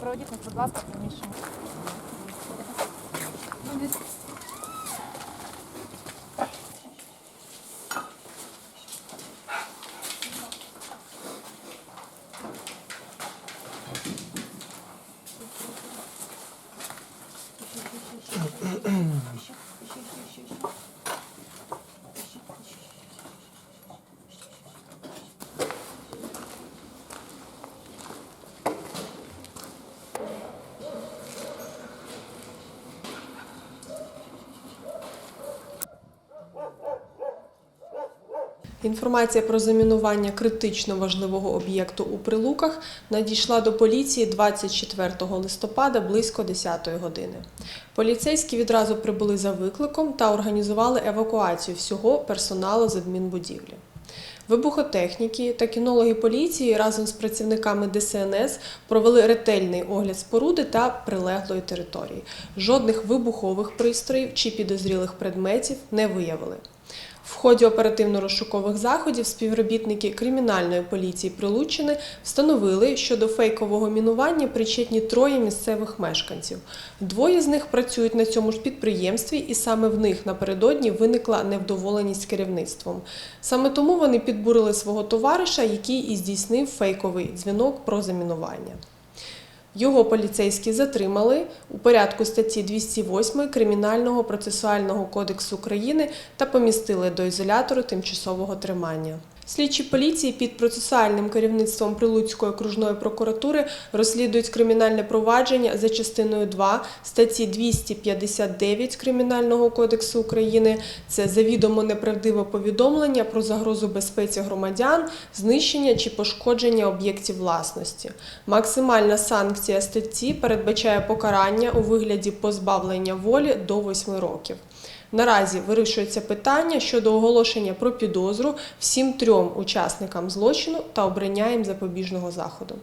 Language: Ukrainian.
проводіть нас, будь ласка, приміщення. Thank you. Інформація про замінування критично важливого об'єкту у Прилуках надійшла до поліції 24 листопада близько 10 години. Поліцейські відразу прибули за викликом та організували евакуацію всього персоналу з адмінбудівлі. Вибухотехніки та кінологи поліції разом з працівниками ДСНС провели ретельний огляд споруди та прилеглої території. Жодних вибухових пристроїв чи підозрілих предметів не виявили. В ході оперативно-розшукових заходів співробітники кримінальної поліції Прилуччини встановили, що до фейкового мінування причетні троє місцевих мешканців. Двоє з них працюють на цьому ж підприємстві, і саме в них напередодні виникла невдоволеність керівництвом. Саме тому вони підбурили свого товариша, який і здійснив фейковий дзвінок про замінування. Його поліцейські затримали у порядку статті 208 Кримінального процесуального кодексу України та помістили до ізолятору тимчасового тримання. Слідчі поліції під процесуальним керівництвом Прилуцької окружної прокуратури розслідують кримінальне провадження за частиною 2 статті 259 Кримінального кодексу України. Це завідомо неправдиве повідомлення про загрозу безпеці громадян, знищення чи пошкодження об'єктів власності. Максимальна санкція статті передбачає покарання у вигляді позбавлення волі до 8 років. Наразі вирішується питання щодо оголошення про підозру всім трьом учасникам злочину та обрання їм запобіжного заходу.